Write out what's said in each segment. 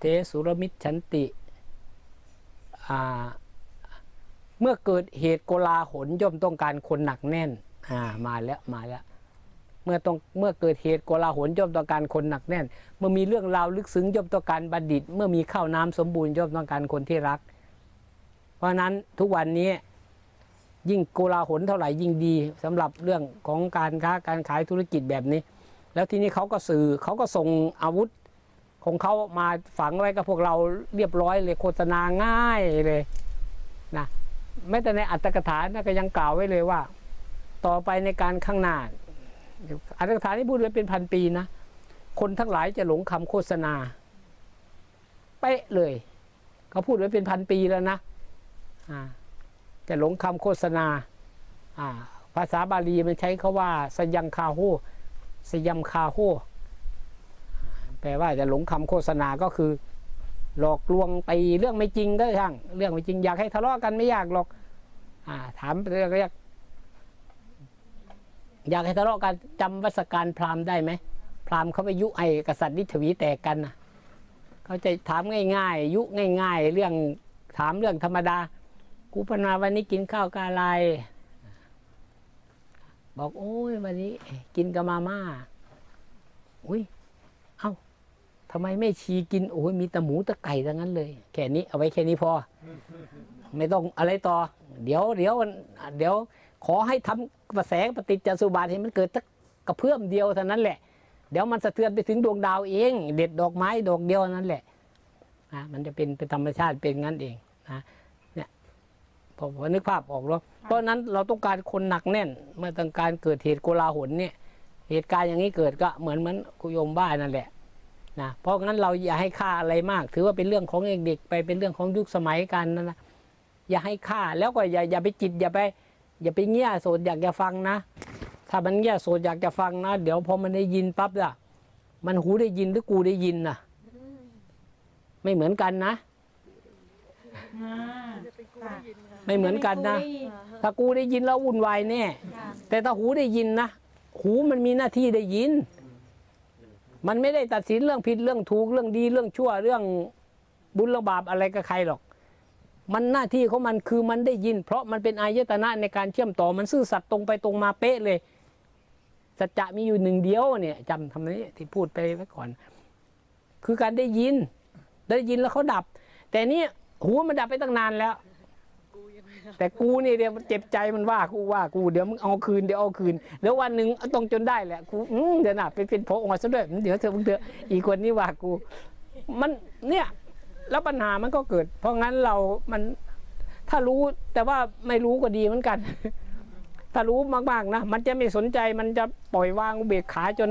เทสุรมิตรฉันติเมื่อเกิดเหตุโกลาหลย่อมต้องการคนหนักแน่นามาแล้วมาแล้วเมื่อต้องเมื่อเกิดเหตุโกลาหลย่อมต้องการคนหนักแน่น เมื่อมีเรื่องราวลึกซึ้งย่อมต้องการบัณฑิต เมื่อมีข้าวน้ำสมบูรณ์ย่อมต้องการคนที่รัก เพราะนั้นทุกวันนี้ยิ่งโกลาหลเท่าไหร่ยิ่งดีสำหรับเรื่องของการค้าการขายธุรกิจแบบนี้ แล้วทีนี้เขาก็สื่อเขาก็ส่งอาวุธ ของเขามาฝังไว้กับพวกเราเรียบร้อยเลยโฆษณาง่ายเลยนะแม้แต่ในอัตถกถานะก็ยังกล่าวไว้เลยว่า ต่อไปในการข้างหน้าอัตถกถานี่พูดไว้เป็นพันปีนะคนทั้งหลายจะหลงคำโฆษณาเป๊ะเลยเขาพูดไว้เป็นพันปีแล้วนะอ่าจะหลงคำโฆษณาภาษาบาลีมันใช้คาว่าสยังคาโฮสยำคาโฮ แปลว่าจะหลงคำโฆษณาก็คือ หลอกลวงตีเรื่องไม่จริงก็ช่างเรื่องไม่จริงอยากให้ทะเลาะกันไม่ยากหรอก อ่า ถามเรื่องอยากอยากให้ทะเลาะกันจำวัสการพราหมณ์ได้ไหมพราหมณ์เขาไปยุไอกษัตริย์นิทวีแตกกันนะเขาจะถามง่าย ๆ ยุง่าย ๆ เรื่องถามเรื่องธรรมดากูพนาวันนี้กินข้าวกาอะไรบอกโอ้ยวันนี้ กินกับมาม่าอุ้ย ทำไมไม่ชีกินโอ้ยมีแต่หมูแต่ไก่ทั้งนั้นเลย แค่นี้เอาไว้แค่นี้พอ ไม่ต้องอะไรต่อ เดี๋ยวเดี๋ยวเดี๋ยว ขอให้ทำกระแสปฏิจจสุบาทให้มันเกิดสักกระเพื่อมเดียวเท่านั้นแหละ เดี๋ยวมันสะเทือนไปถึงดวงดาวเอง เด็ดดอกไม้ดอกเดียวนั่นแหละนะมันจะเป็นเป็นธรรมชาติเป็นงั้นเองนะเนี่ยผมผมนึกภาพออกแล้วเพราะฉะนั้นเราต้องการคนหนักแน่น เมื่อต้องการเกิดเหตุโกลาหลเนี่ย เหตุการณ์อย่างนี้เกิดก็เหมือนเหมือนคุยมบ้านนั่นแหละ นะเพราะงั้นเราอย่าให้ค่าอะไรมาก ถือว่าเป็นเรื่องของเด็กๆไปเป็นเรื่องของยุคสมัยกันนะนะอย่าให้ค่าแล้วก็อย่าอย่าไปจิตอย่าไป อย่าไปเงี้ยโสดอยากจะฟังนะ ถ้ามันเงี้ยโสดอยากจะฟังนะ เดี๋ยวพอมันได้ยินปั๊บล่ะ มันหูได้ยินหรือกูได้ยินนะไม่เหมือนกันนะอ่าค่ะไม่เหมือนกันนะไม่ได้ยินถ้ากูได้ยินแล้ววุ่นวายแน่ค่ะแต่ถ้าหูได้ยินนะหูมันมีหน้าที่ได้ยิน มันไม่ได้ตัดสินเรื่องผิดเรื่องถูกเรื่องดีเรื่องชั่วเรื่องบุญเรื่องบาปอะไรกับใครหรอก มันหน้าที่ของมันคือมันได้ยิน เพราะมันเป็นอายตนะในการเชื่อมต่อมันซื่อสัตย์ตรงไปตรงมาเป๊ะเลยสัจจะมีอยู่หนึ่งเดียวเนี่ยจำทำนี้ที่พูดไปไว้ก่อน คือการได้ยิน ได้ยินแล้วเขาดับ แต่นี่หูมันดับไปตั้งนานแล้ว แต่กูนี่เดี๋ยวมันเจ็บใจมันว่ากูว่ากูเดี๋ยวมึงเอาคืนเดี๋ยวเอาคืนเดี๋ยววันหนึ่งต้องจนได้แหละกูอืมเดี๋ยวน่ะเป็นเป็นพอออกซะด้วยเดี๋ยวเธอมึงเถอะอีกคนนี้ว่ากู มันเนี่ยแล้วปัญหามันก็เกิด เพราะงั้นเรามันถ้ารู้แต่ว่าไม่รู้ก็ดีเหมือนกัน ถ้ารู้มากๆนะมันจะไม่สนใจมันจะปล่อยวางเบกขาจน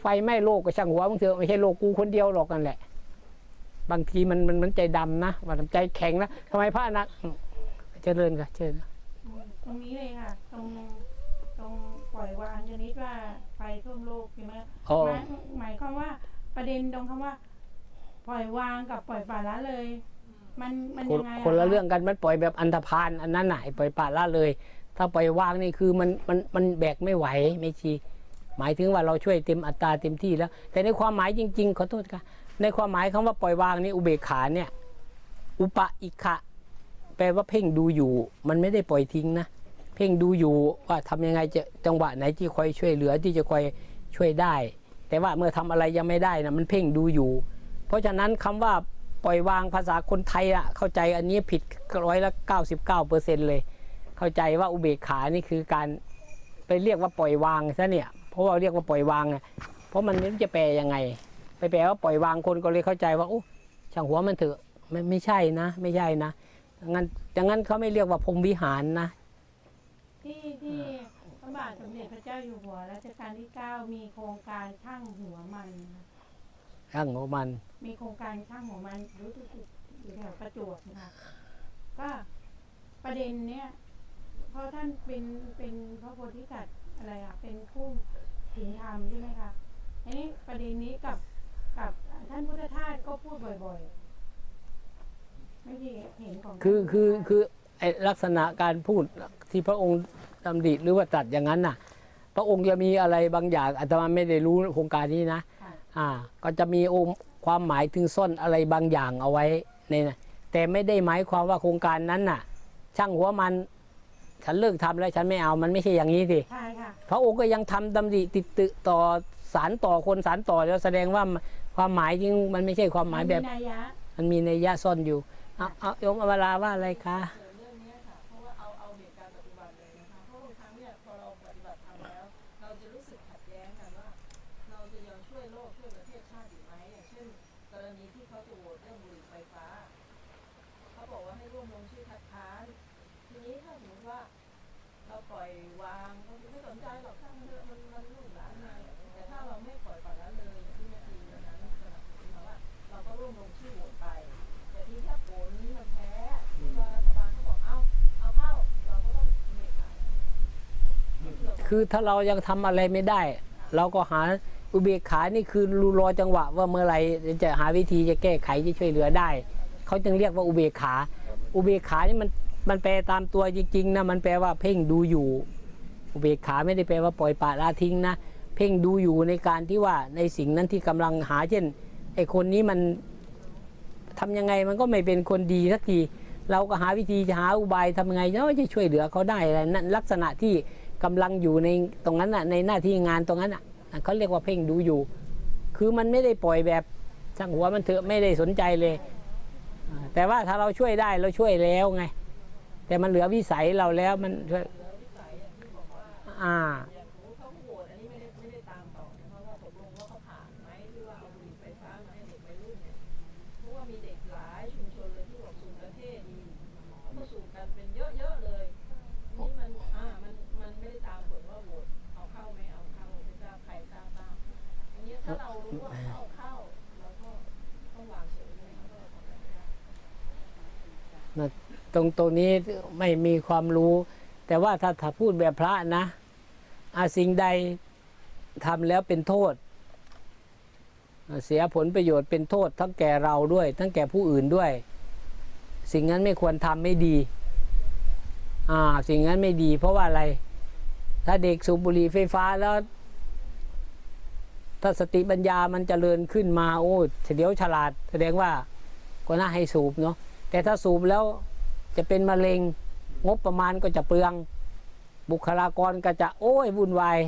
ไฟไหม้โลกก็ช่างหัวมึงเถอะไม่ใช่โลกกูคนเดียวหรอกนั่นแหละ บางทีมันมันมันใจดำนะว่าใจแข็งนะทำไมพระอนัก จริญค่ะเชิญตรงนี้เลยค่ะ ตรงตรงปล่อยวางชนิดว่าไฟท่วมโลกใช่ไหมอ๋อหมายหมายความว่าประเด็นตรงคำว่า ปล่อยวางกับปล่อยปละละเลย มันมันคนยังไงคนละเรื่องกันมันปล่อยแบบอันธพาลอันนั้นไหนะไอ้ปล่อยปละละเลย ถ้าปล่อยวางนี่คือมันมันมันแบกไม่ไหวไม่ชีหมายถึงว่าเราช่วยเต็มอัตราเต็มที่แล้ว แต่ในความหมายจริง ๆ ขอโทษค่ะในความหมายคำว่าปล่อยวางนี่อุเบกขาเนี่ย อุปะอิขะ แปลว่าเพ่งดูอยู่ มันไม่ได้ปล่อยทิ้งนะ เพ่งดูอยู่ว่าทำยังไงจะจังหวะไหนที่คอยช่วยเหลือที่จะคอยช่วยได้ แต่ว่าเมื่อทำอะไรยังไม่ได้นะมันเพ่งดูอยู่ เพราะฉะนั้นคำว่าปล่อยวางภาษาคนไทยอะเข้าใจอันนี้ผิดร้อยละเก้าสิบเก้าเปอร์เซ็นเลย เข้าใจว่าอุเบกขานี่คือการไปเรียกว่าปล่อยวางซะเนี่ย เพราะว่าเรียกว่าปล่อยวางอะเพราะมันไม่รู้จะแปลยังไง ไปแปลว่าปล่อยวางคนก็เลยเข้าใจว่าโอ้ช่างหัวมันเถอะไม่ไม่ใช่นะ ไม่ใช่นะ ดังนั้นดังนั้นเขาไม่เรียกว่าพรหมวิหารนะ ที่ที่พระบาทสมเด็จพระเจ้าอยู่หัวรัชกาลที่เก้ามีโครงการช่างหัวมันค่ะช่างของมัน มีโครงการช่างหัวมันรู้สึกอยู่แถวประจวบนะคะก็ประเด็นเนี้ยเพราะท่านเป็นเป็นพระโพธิสัตว์อะไรอะเป็นผู้ถึงธรรมใช่ไหมคะอันนี้ประเด็นนี้กับกับท่านพุทธทาสก็พูดบ่อย ๆ ไม่ได้เห็นของ คือท่านคือพุทธทาสคือไอลักษณะการพูดที่พระองค์ดำริหรือว่าตรัดอย่างนั้นน่ะ พระองค์จะมีอะไรบางอย่างอาตมาไม่ได้รู้โครงการนี้นะค่ะอ่า ก็จะมีองค์ความหมายถึงซ่อนอะไรบางอย่างเอาไว้ในนะแต่ไม่ได้หมายความว่าโครงการนั้นน่ะ ช่างหัวมันฉันเลิกทำแล้วฉันไม่เอามันไม่ใช่อย่างนี้สิใช่ค่ะพระองค์ก็ยังทำดำริติดตึต่อสารต่อคนสารต่อแล้วแสดงว่าความหมายจริงมันไม่ใช่ความหมายแบบนนัยยะมันมีในยยะซ่อนอยู่ เอาเอาโยมอมราว่าอะไรคะ คือถ้าเรายังทำอะไรไม่ได้ เราก็หาอุเบกขานี่คือรูรอจังหวะว่าเมื่อไรจะหาวิธีจะแก้ไขจะช่วยเหลือได้ เขาจึงเรียกว่าอุเบกขา อุเบกขานี่มันมันแปลตามตัวจริงๆนะมันแปลว่าเพ่งดูอยู่ อุเบกขาไม่ได้แปลว่าปล่อยปละละทิ้งนะเพ่งดูอยู่ในการที่ว่าในสิ่งนั้นที่กำลังหาเช่นไอ้คนนี้มันทำยังไงมันก็ไม่เป็นคนดีสักทีเราก็หาวิธีจะหาอุบายทำยังไงเนาะจะช่วยเหลือเขาได้อะไรนั่นลักษณะที่ กำลังอยู่ในตรงนั้นน่ะในหน้าที่งานตรงนั้นน่ะเขาเรียกว่าเพ่งดูอยู่ คือมันไม่ได้ปล่อยแบบช่างหัวมันเถอะไม่ได้สนใจเลย แต่ว่าถ้าเราช่วยได้เราช่วยแล้วไง แต่มันเหลือวิสัยเราแล้วมันอ่า ตรงตรงนี้ไม่มีความรู้ แต่ว่าถ้าถ้าพูดแบบพระนะอาสิ่งใดทำแล้วเป็นโทษ เสียผลประโยชน์เป็นโทษ ทั้งแก่เราด้วย ทั้งแก่ผู้อื่นด้วย สิ่งนั้นไม่ควรทำไม่ดีอ่าสิ่งนั้นไม่ดี เพราะว่าอะไร ถ้าเด็กสูบบุหรี่ไฟฟ้าแล้ว ถ้าสติปัญญามันเจริญขึ้นมา โอ้เฉลียวฉลาด แสดงว่าก็น่าให้สูบเนาะ แต่ถ้าสูบแล้วจะเป็นมะเร็งงบประมาณก็จะเปลือง บุคลากรก็จะโอ้ยวุ่นวาย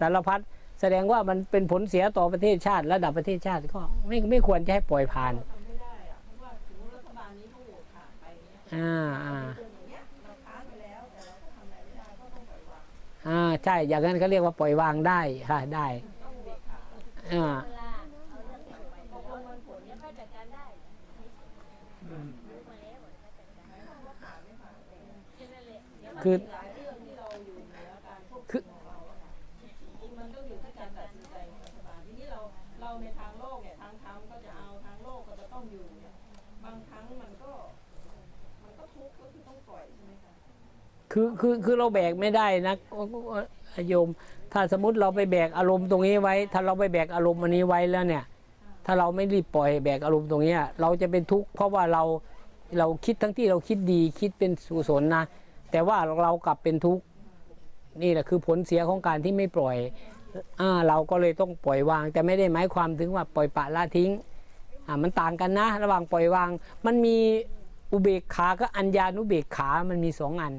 สารพัดแสดงว่ามันเป็นผลเสียต่อประเทศชาติ ระดับประเทศชาติก็ไม่ไม่ควรจะให้ปล่อยผ่านทำไม่ได้อะเพราะว่าถึงรัฐบาลนี้เขาโหวตผ่านไปเนี่ยอ่าอ่าเป็นอย่างเงี้ยเราค้านไปแล้วแต่เราก็ทำอะไรไม่ได้ก็ต้องปล่อยวางอ่าใช่ อย่างนั้นเขาเรียกว่าปล่อยวางได้ค่ะได้ต้องเบรกขา อ่า พอประมวลผลเนี่ยค่อยจัดการได้รู้มาแล้วว่าผ่านไม่ผ่านแค่นั้นแหละเดี๋ยวมัน คือมีหลายเรื่อมันต้อยู่ที่การตัดสินใจของรัฐบาลทีนี้เราเราในทางโลกเนี่ยทางธรรมก็จะเอาทางโลกก็จะต้องอยู่เนี่ยบางครั้งมันก็มันก็ทุกข์ก็คือต้องปล่อยใช่ไหมคะคือคือคือเราแบกไม่ได้นะโยม ถ้าสมมติเราไปแบกอารมณ์ตรงนี้ไว้ ถ้าเราไปแบกอารมณ์อันนี้ไว้แล้วเนี่ย ถ้าเราไม่รีบปล่อยแบกอารมณ์ตรงนี้เราจะเป็นทุกข์เพราะว่าเราเราคิดทั้งที่เราคิดดีคิดเป็นสุศลนะ แต่ว่าเรากลับเป็นทุกข์นี่แหละคือผลเสียของการที่ไม่ปล่อยอเราก็เลยต้องปล่อยวาง แต่ไม่ได้หมายความถึงว่าปล่อยปะละทิ้งมันต่างกันนะ ระหว่างปล่อยวาง มันมีอุเบกขาก็อัญญานุเบกขามันมีสองอัน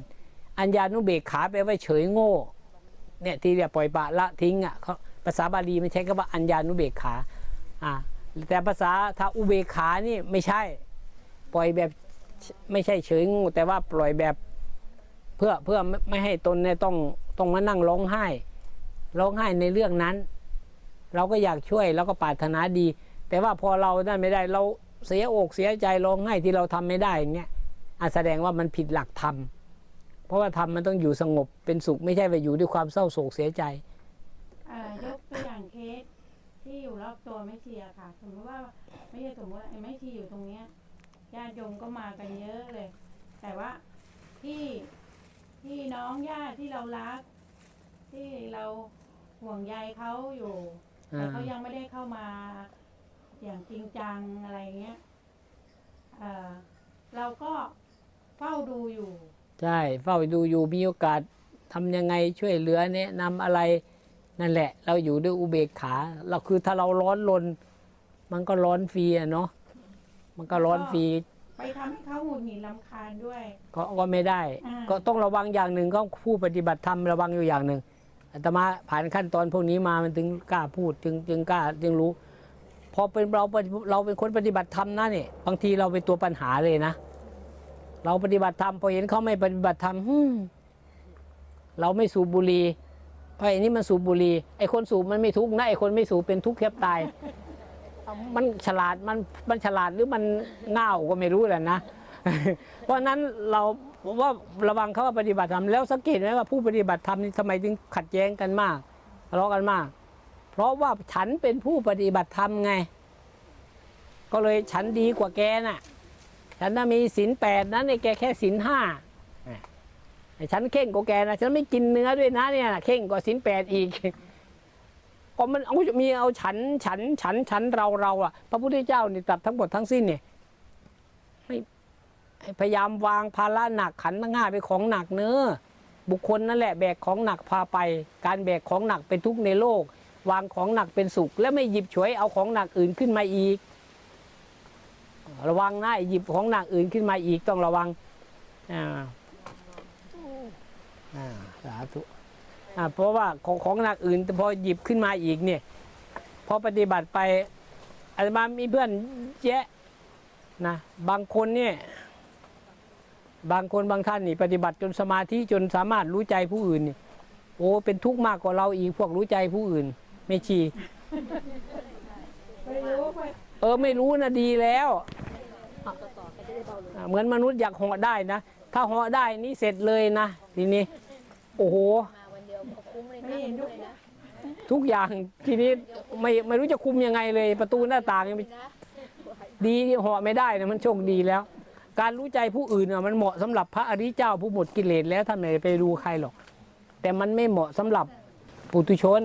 อัญญานุเบกขาแปลว่าเฉยโง่เนี่ยที่เรียกปล่อยปะละทิ้งอะเขาภาษาบาลีมันใช้คำว่าอัญญานุเบกขาอ่าแต่ภาษาถ้าอุเบกขานี่ไม่ใช่ ปล่อยแบบไม่ใช่เฉยโง่แต่ว่าปล่อยแบบ เพื่อเพื่อไม่ให้ตนเนี่ยต้องต้องมานั่งร้องไห้ ร้องไห้ในเรื่องนั้น เราก็อยากช่วยเราก็ปรารถนาดี แต่ว่าพอเรานั่นไม่ได้เราเสียอกเสียใจร้องไห้ที่เราทำไม่ได้อย่างเงี้ยอะแสดงว่ามันผิดหลักธรรมเพราะว่าธรรมมันต้องอยู่สงบเป็นสุขไม่ใช่ไปอยู่ด้วยความเศร้าโศกเสียใจอ่ายกตัวอย่างเคสที่อยู่รอบตัวแม่เชีอะค่ะ สมมติว่าไม่ใช่สมมติว่าไอ้แม่ชีอยู่ตรงเนี้ยญาติโยมก็มากันเยอะเลย แต่ว่าที่ ที่น้องญาติที่เรารัก ที่เราห่วงใยเขาอยู่ แต่อ่าเขายังไม่ได้เข้ามาอย่างจริงจังอะไรเงี้ยเอ่อเราก็เฝ้าดูอยู่ ใช่เฝ้าดูอยู่มีโอกาสทำยังไงช่วยเหลือแนะนำอะไรนั่นแหละ เราอยู่ด้วยอุเบกขา เราคือถ้าเราร้อนรนมันก็ร้อนฟรีอะเนาะมันก็ร้อนฟรี ไปทำให้เขาหงุดหงิดลำคาญด้วย ก็ก็ไม่ได้ อ่า ก็ต้องระวังอย่างหนึ่งก็ผู้ปฏิบัติธรรมระวังอยู่อย่างหนึ่งอาตมาผ่านขั้นตอนพวกนี้มามันถึงกล้าพูดจึงจึงกล้าจึงรู้ พอเป็นเราเราเป็นคนปฏิบัติธรรมนะเนี่ยบางทีเราเป็นตัวปัญหาเลยนะ เราปฏิบัติธรรมพอเห็นเขาไม่ปฏิบัติธรรมฮึ่มเราไม่สูบบุหรี่เพราะไอ้นี่มันสูบบุหรี่ไอ้คนสูบมันไม่ทุกข์นะไอ้คนไม่สูบเป็นทุกข์แทบตาย มันฉลาดมันมันฉลาดหรือมันเง่าก็ไม่รู้แหละนะ เพราะนั้นเราว่าระวังเขาว่าปฏิบัติธรรมแล้วสังเกตไหมว่าผู้ปฏิบัติธรรมนี่ทำไมถึงขัดแย้งกันมากทะเลาะกันมาก เพราะว่าฉันเป็นผู้ปฏิบัติธรรมไง ก็เลยฉันดีกว่าแกน่ะ ฉันน่ะมีศีลแปดนั้นไอ้แกแค่ศีลห้าไอ้ฉันเข่งกว่าแกนะฉันไม่กินเนื้อด้วยนะเนี่ยเข่งกว่าศีลแปดอีก ก็มันเอามีเอาฉันฉันฉันฉันเราเราอะ พระพุทธเจ้านี่ตรัสทั้งหมดทั้งสิ้นเนี่ยให้พยายามวางภาระหนักขันทั้งห้าเป็นของหนักเนื้อบุคคลนั่นแหละแบกของหนักพาไป การแบกของหนักเป็นทุกข์ในโลก วางของหนักเป็นสุข และไม่หยิบฉวยเอาของหนักอื่นขึ้นมาอีก ระวังนะหยิบของหนักอื่นขึ้นมาอีกต้องระวังอ่าอ่าสาธุ เพราะว่าของของหนักอื่นพอหยิบขึ้นมาอีกเนี่ยพอปฏิบัติไปอาตมามีเพื่อนแยะนะบางคนเนี่ยบางคนบางท่านนี่ปฏิบัติจนสมาธิจนสามารถรู้ใจผู้อื่นนี่โอ้เป็นทุกข์มากกว่าเราอีกพวกรู้ใจผู้อื่น ไม่ชี้เออไม่รู้นะดีแล้วเหมือนมนุษย์อยากหาะได้นะ ถ้าหาะได้นี่เสร็จเลยนะทีนี้ โอ้โห คุ้มเลยนะคุ้ทุมกเลยนะทุกอย่างทีนี้ไม่ไม่รู้จะคุมยังไงเลย ประตูหน้าต่างยังไม่ดีห่อไม่ได้นะมันโชคดีแล้ว การรู้ใจผู้อื่นอะมันเหมาะสำหรับพระอริยเจ้าผู้หมดกิเลสแล้วท่านไม่ไปดูใครหรอก แต่มันไม่เหมาะสำหรับปุถุชน